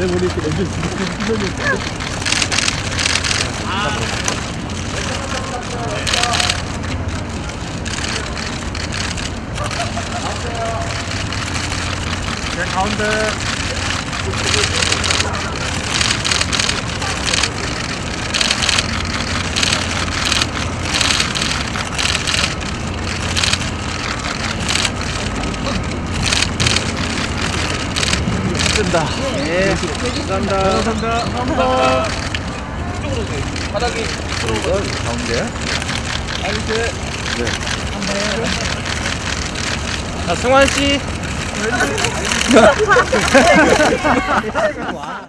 내 머리 이렇게 주고 제 가운데 뜬다. 예. 감사합니다. 감사합니다. 감사합니다. 바닥이 이건 가운데. 아니지 자, 승환 씨.